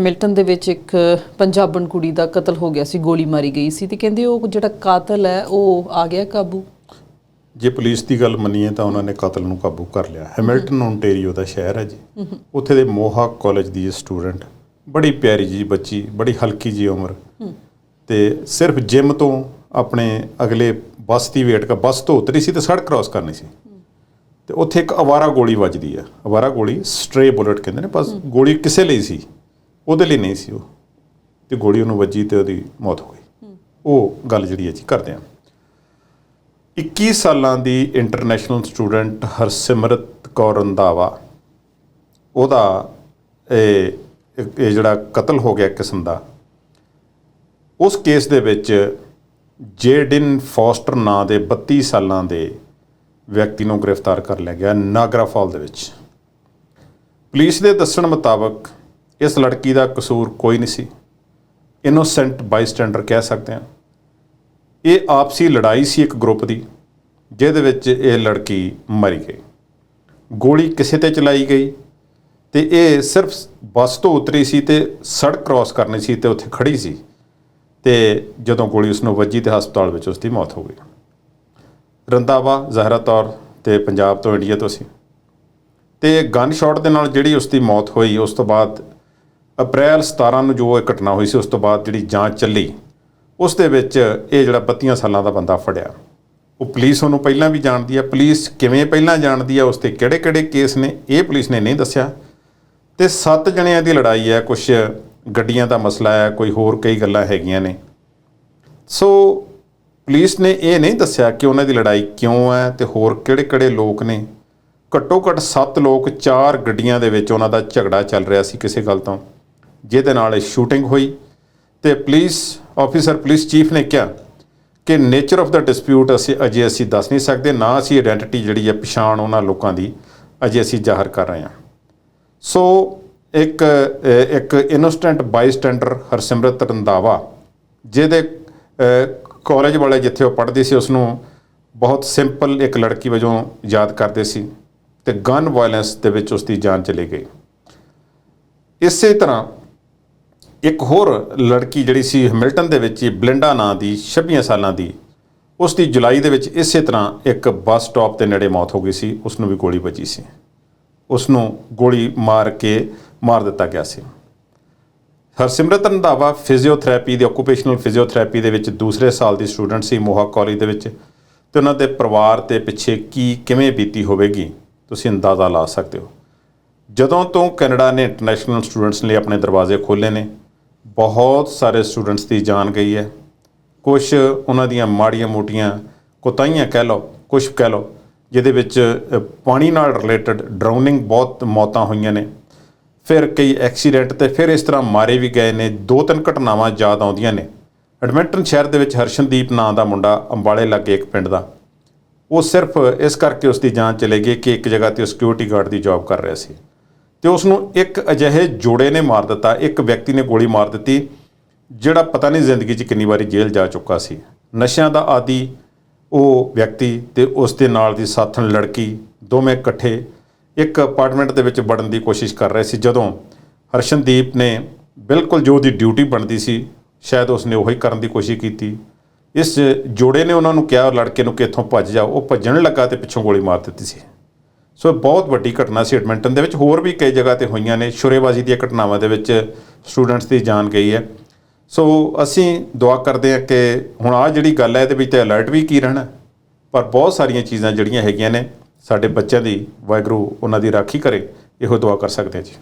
Hamilton ਦੇ ਵਿੱਚ ਇੱਕ ਪੰਜਾਬਣ ਕੁੜੀ ਦਾ ਕਤਲ ਹੋ ਗਿਆ ਸੀ ਗੋਲੀ ਮਾਰੀ ਗਈ ਸੀ ਤੇ ਕਹਿੰਦੇ ਉਹ ਜਿਹੜਾ ਕਾਤਲ ਹੈ ਉਹ ਆ ਗਿਆ ਕਾਬੂ? ਜੇ ਪੁਲਿਸ ਦੀ ਗੱਲ ਮੰਨੀਏ ਤਾਂ ਉਹਨਾਂ ਨੇ ਕਤਲ ਨੂੰ ਕਾਬੂ ਕਰ ਲਿਆ। ਹੈਮਿਲਟਨ ਓਨਟਾਰੀਓ ਦਾ ਸ਼ਹਿਰ ਹੈ ਜੀ। ਉੱਥੇ ਦੇ ਮੋਹਾਕ ਕਾਲਜ ਦੀ ਸਟੂਡੈਂਟ ਬੜੀ ਪਿਆਰੀ ਜੀ ਬੱਚੀ ਬੜੀ ਹਲਕੀ ਜੀ ਉਮਰ। ਤੇ ਸਿਰਫ ਜਿਮ ਤੋਂ ਆਪਣੇ ਅਗਲੇ ਬੱਸ ਦੀ ਵੇਟ ਕਰ ਬੱਸ ਤੋਂ ਉਤਰੀ ਸੀ ਤੇ ਸੜਕ ਕ੍ਰਾਸ ਕਰਨੀ ਸੀ। ਤੇ ਉੱਥੇ ਇੱਕ ਅਵਾਰਾ ਗੋਲੀ ਵੱਜਦੀ ਆ ਅਵਾਰਾ ਗੋਲੀ ਸਟ੍ਰੇ ਬੁਲਟ ਕਹਿੰਦੇ ਨੇ ਬਸ ਗੋਲੀ ਕਿਸੇ ਲਈ ਸੀ। ਉਹਦੇ ਲਈ ਨਹੀਂ ਸੀ ਉਹ। ਤੇ ਗੋਲੀ ਉਹਨੂੰ ਵੱਜੀ ਤੇ ਉਹਦੀ ਮੌਤ ਹੋ ਗਈ। ਉਹ ਗੱਲ ਜਿਹੜੀ ਹੈ ਜੀ ਕਰਦੇ ਹਾਂ। 21 ਸਾਲਾਂ ਦੀ ਇੰਟਰਨੈਸ਼ਨਲ ਸਟੂਡੈਂਟ ਹਰਸਿਮਰਤ ਕੌਰ ਰੰਧਾਵਾ ਉਹਦਾ ਇਹ ਇਹ ਜਿਹੜਾ ਕਤਲ ਹੋ ਗਿਆ ਕਿਸਮ ਦਾ ਉਸ ਕੇਸ ਦੇ ਵਿੱਚ ਜੇਡਿਨ ਫੋਸਟਰ ਨਾਂ ਦੇ 32 ਸਾਲਾਂ ਦੇ ਵਿਅਕਤੀ ਨੂੰ ਗ੍ਰਿਫਤਾਰ ਕਰ ਲਿਆ ਗਿਆ ਨਾਗਰਾ ਫਾਲ ਦੇ ਵਿੱਚ। ਪੁਲਿਸ ਦੇ ਦੱਸਣ ਮੁਤਾਬਕ ਇਸ ਲੜਕੀ ਦਾ ਕਸੂਰ ਕੋਈ ਨਹੀਂ ਸੀ। ਇਨੋਸੈਂਟ ਬਾਈਸਟੈਂਡਰ ਕਹਿ ਸਕਦੇ ਹਾਂ। ਇਹ ਆਪਸੀ ਲੜਾਈ ਸੀ ਇੱਕ ਗਰੁੱਪ ਦੀ, ਜਿਹਦੇ ਵਿੱਚ ਇਹ ਲੜਕੀ ਮਰੀ ਗਈ। ਗੋਲੀ ਕਿਸੇ ਤੇ ਚਲਾਈ ਗਈ ਤੇ ਇਹ ਸਿਰਫ ਬੱਸ ਤੋਂ ਉਤਰੀ ਸੀ ਤੇ ਸੜਕ ਕ੍ਰਾਸ ਕਰਨੀ ਸੀ ਤੇ ਉੱਥੇ ਖੜੀ ਸੀ ਤੇ ਜਦੋਂ ਗੋਲੀ ਉਸ ਨੂੰ ਵੱਜੀ ਤੇ ਹਸਪਤਾਲ ਵਿੱਚ ਉਸ ਦੀ ਮੌਤ ਹੋ ਗਈ। ਰੰਦਾਵਾ ਜ਼ਹਿਰਾ ਤੌਰ ਤੇ ਪੰਜਾਬ ਤੋਂ ਇੰਡੀਆ ਤੋਂ ਸੀ। ਤੇ ਗਨ ਸ਼ਾਟ ਦੇ ਨਾਲ ਜਿਹੜੀ ਉਸ ਦੀ ਮੌਤ ਹੋਈ, ਉਸ ਤੋਂ ਬਾਅਦ ਅਪ੍ਰੈਲ 17 ਨੂੰ ਜੋ ਇਹ ਘਟਨਾ ਹੋਈ ਸੀ, ਉਸ ਤੋਂ ਬਾਅਦ ਜਿਹੜੀ ਜਾਂਚ ਚੱਲੀ, ਉਸ ਦੇ ਵਿੱਚ ਇਹ ਜਿਹੜਾ 32 ਸਾਲਾਂ ਦਾ ਬੰਦਾ ਫੜਿਆ। ਉਹ ਪੁਲਿਸ ਉਹਨੂੰ ਪਹਿਲਾਂ ਵੀ ਜਾਣਦੀ ਹੈ ਪੁਲਿਸ ਕਿਵੇਂ ਪਹਿਲਾਂ ਜਾਣਦੀ ਹੈ ਉਸ ਤੇ ਕਿਹੜੇ-ਕਿਹੜੇ ਕੇਸ ਨੇ, ਇਹ ਪੁਲਿਸ ਨੇ ਨਹੀਂ ਦੱਸਿਆ। ਤੇ ਸੱਤ ਜਣਿਆਂ ਦੀ ਲੜਾਈ ਹੈ ਕੁਝ ਗੱਡੀਆਂ ਦਾ ਮਸਲਾ ਹੈ ਕੋਈ ਹੋਰ ਕਈ ਗੱਲਾਂ ਹੈਗੀਆਂ ਨੇ। ਸੋ ਪੁਲਿਸ ਨੇ ਇਹ ਨਹੀਂ ਦੱਸਿਆ ਕਿ ਉਹਨਾਂ ਦੀ ਲੜਾਈ ਕਿਉਂ ਹੈ ਤੇ ਹੋਰ ਕਿਹੜੇ-ਕਿਹੜੇ ਲੋਕ ਨੇ। ਘੱਟੋ ਘੱਟ 7 ਲੋਕ ਚਾਰ ਗੱਡੀਆਂ ਦੇ ਵਿੱਚ ਉਹਨਾਂ ਦਾ ਝਗੜਾ ਚੱਲ ਰਿਹਾ ਸੀ ਕਿਸੇ ਗੱਲ ਤੋਂ। ਜਿਹਦੇ ਨਾਲ ਇਹ ਸ਼ੂਟਿੰਗ ਹੋਈ ਤੇ ਪੁਲਿਸ ਆਫੀਸਰ ਪੁਲਿਸ ਚੀਫ ਨੇ ਕਿਹਾ ਕਿ ਨੇਚਰ ਆਫ ਦਾ ਡਿਸਪਿਊਟ ਅਸੀਂ ਅਜੇ ਅਸੀਂ ਦੱਸ ਨਹੀਂ ਸਕਦੇ, ਨਾ ਅਸੀਂ ਆਇਡੈਂਟੀਟੀ ਜਿਹੜੀ ਹੈ ਪਛਾਣ ਉਹਨਾਂ ਲੋਕਾਂ ਦੀ ਅਜੇ ਅਸੀਂ ਜ਼ਾਹਰ ਕਰ ਰਹੇ ਹਾਂ। ਸੋ ਇੱਕ ਇੱਕ ਇਨੋਸਟੈਂਟ ਬਾਈਸਟੈਂਡਰ ਹਰਸਿਮਰਤ ਰੰਧਾਵਾ, ਜਿਹਦੇ ਕਾਲਜ ਵਾਲੇ ਜਿੱਥੇ ਉਹ ਪੜ੍ਹਦੀ ਸੀ ਉਸ ਨੂੰ ਬਹੁਤ ਸਿੰਪਲ ਇੱਕ ਲੜਕੀ ਵਜੋਂ ਯਾਦ ਕਰਦੇ ਸੀ ਤੇ ਗਨ ਵਾਇਲੈਂਸ ਦੇ ਵਿੱਚ ਉਸ ਦੀ ਜਾਨ ਚਲੀ ਗਈ। ਇਸੇ ਤਰ੍ਹਾਂ ਇੱਕ ਹੋਰ ਲੜਕੀ ਜਿਹੜੀ ਸੀ ਹੈਮਿਲਟਨ ਦੇ ਵਿੱਚ ਹੀ ਬਲਿੰਡਾ ਨਾਂ ਦੀ 26 ਸਾਲਾਂ ਦੀ ਉਸ ਦੀ ਜੁਲਾਈ ਦੇ ਵਿੱਚ ਇਸੇ ਤਰ੍ਹਾਂ ਇੱਕ ਬੱਸ ਸਟਾਪ ਦੇ ਨੇੜੇ ਮੌਤ ਹੋ ਗਈ ਸੀ ਉਸ ਨੂੰ ਵੀ ਗੋਲੀ ਵੱਜੀ ਸੀ। ਉਸ ਨੂੰ ਗੋਲੀ ਮਾਰ ਕੇ ਮਾਰ ਦਿੱਤਾ ਗਿਆ ਸੀ। ਹਰਸਿਮਰਤ ਰੰਧਾਵਾ ਫਿਜ਼ੀਓਥੈਰੇਪੀ ਦੀ ਆਕੂਪੇਸ਼ਨਲ ਫਿਜ਼ੀਓਥੈਰੇਪੀ ਦੇ ਵਿੱਚ ਦੂਸਰੇ ਸਾਲ ਦੀ ਸਟੂਡੈਂਟ ਸੀ, ਮੋਹਾ ਕਾਲਜ ਦੇ ਵਿੱਚ। ਤੇ ਉਹਨਾਂ ਦੇ ਪਰਿਵਾਰ ਤੇ ਪਿੱਛੇ ਕੀ, ਕਿਵੇਂ ਬੀਤੀ ਹੋਵੇਗੀ, ਤੁਸੀਂ ਅੰਦਾਜ਼ਾ ਲਾ ਸਕਦੇ ਹੋ। ਜਦੋਂ ਤੋਂ ਕੈਨੇਡਾ ਨੇ ਇੰਟਰਨੈਸ਼ਨਲ ਸਟੂਡੈਂਟਸ ਲਈ ਆਪਣੇ ਦਰਵਾਜ਼ੇ ਖੋਲ੍ਹੇ ਨੇ ਬਹੁਤ ਸਾਰੇ ਸਟੂਡੈਂਟਸ ਦੀ ਜਾਨ ਗਈ ਹੈ। ਕੁਝ ਉਹਨਾਂ ਦੀਆਂ ਮਾੜੀਆਂ ਮੋਟੀਆਂ ਕੋਤਾਹੀਆਂ ਕਹਿ ਲਓ ਕੁਝ ਕਹਿ ਲਓ, ਜਿਹਦੇ ਵਿੱਚ ਪਾਣੀ ਨਾਲ ਰਿਲੇਟਡ ਡਰਾਉਨਿੰਗ ਬਹੁਤ ਮੌਤਾਂ ਹੋਈਆਂ ਨੇ। ਫਿਰ ਕਈ ਐਕਸੀਡੈਂਟ ਤੇ ਫਿਰ ਇਸ ਤਰ੍ਹਾਂ ਮਾਰੇ ਵੀ ਗਏ ਨੇ। ਦੋ ਤਿੰਨ ਘਟਨਾਵਾਂ ਯਾਦ ਆਉਂਦੀਆਂ ਨੇ। ਐਡਮਿੰਟਨ ਸ਼ਹਿਰ ਦੇ ਵਿੱਚ ਹਰਸ਼ਨਦੀਪ ਨਾਂ ਦਾ ਮੁੰਡਾ ਅੰਬਾਲੇ ਲਾਗੇ ਇੱਕ ਪਿੰਡ ਦਾ। ਉਹ ਸਿਰਫ ਇਸ ਕਰਕੇ ਉਸ ਦੀ ਜਾਨ ਚਲੇ ਗਈ ਕਿ ਇੱਕ ਜਗ੍ਹਾ ਤੇ ਉਹ ਸਿਕਿਉਰਿਟੀ ਗਾਰਡ ਦੀ ਜੌਬ ਕਰ ਰਿਹਾ ਸੀ। ਤੇ ਉਸ ਨੂੰ ਇੱਕ ਅਜਿਹੇ ਜੋੜੇ ਨੇ ਮਾਰ ਦਿੱਤਾ, ਇੱਕ ਵਿਅਕਤੀ ਨੇ ਗੋਲੀ ਮਾਰ ਦਿੱਤੀ, ਜਿਹੜਾ ਪਤਾ ਨਹੀਂ ਜ਼ਿੰਦਗੀ 'ਚ ਕਿੰਨੀ ਵਾਰੀ ਜੇਲ੍ਹ ਜਾ ਚੁੱਕਾ ਸੀ। ਨਸ਼ਿਆਂ ਦਾ ਆਦੀ ਉਹ ਵਿਅਕਤੀ ਤੇ ਉਸ ਦੇ ਨਾਲ ਦੀ ਸਾਥਣ ਲੜਕੀ ਦੋਵੇਂ ਇਕੱਠੇ ਇੱਕ ਅਪਾਰਟਮੈਂਟ ਦੇ ਵਿੱਚ ਵੜਨ ਦੀ ਕੋਸ਼ਿਸ਼ ਕਰ ਰਹੇ ਸੀ, ਜਦੋਂ ਹਰਸ਼ਨਦੀਪ ਨੇ ਬਿਲਕੁਲ ਜੋ ਉਹਦੀ ਡਿਊਟੀ ਬਣਦੀ ਸੀ, ਸ਼ਾਇਦ ਉਸਨੇ ਉਹੀ ਕਰਨ ਦੀ ਕੋਸ਼ਿਸ਼ ਕੀਤੀ। ਇਸ ਜੋੜੇ ਨੇ ਉਹਨਾਂ ਨੂੰ ਕਿਹਾ, ਲੜਕੇ ਨੂੰ ਕਿ ਇੱਥੋਂ ਭੱਜ ਜਾ? ਉਹ ਭੱਜਣ ਲੱਗਾ ਤੇ ਪਿੱਛੋਂ ਗੋਲੀ ਮਾਰ ਦਿੱਤੀ ਸੀ। ਸੋ ਇਹ ਬਹੁਤ ਵੱਡੀ ਘਟਨਾ ਸੀ ਐਡਮਿੰਟਨ ਦੇ ਵਿੱਚ। ਹੋਰ ਵੀ ਕਈ ਜਗ੍ਹਾ ਤੇ ਹੋਈਆਂ ਨੇ। ਸ਼ੁਰੇਬਾਜ਼ੀ ਦੀਆਂ ਘਟਨਾਵਾਂ ਦੇ ਵਿੱਚ ਸਟੂਡੈਂਟਸ ਦੀ ਜਾਨ ਗਈ ਹੈ। ਸੋ ਅਸੀਂ ਦੁਆ ਕਰਦੇ ਹਾਂ ਕਿ ਹੁਣ ਆ ਜਿਹੜੀ ਗੱਲ ਹੈ ਇਹਦੇ ਵਿੱਚ ਤੇ ਅਲਰਟ ਵੀ ਕੀ ਰਹਿਣਾ। ਪਰ ਬਹੁਤ ਸਾਰੀਆਂ ਚੀਜ਼ਾਂ ਜਿਹੜੀਆਂ ਹੈਗੀਆਂ ਨੇ, ਸਾਡੇ ਬੱਚਿਆਂ ਦੀ ਵਾਹਿਗੁਰੂ ਉਹਨਾਂ ਦੀ ਰਾਖੀ ਕਰੇ। ਇਹੋ ਦੁਆ ਕਰ ਸਕਦੇ ਹਾਂ ਜੀ।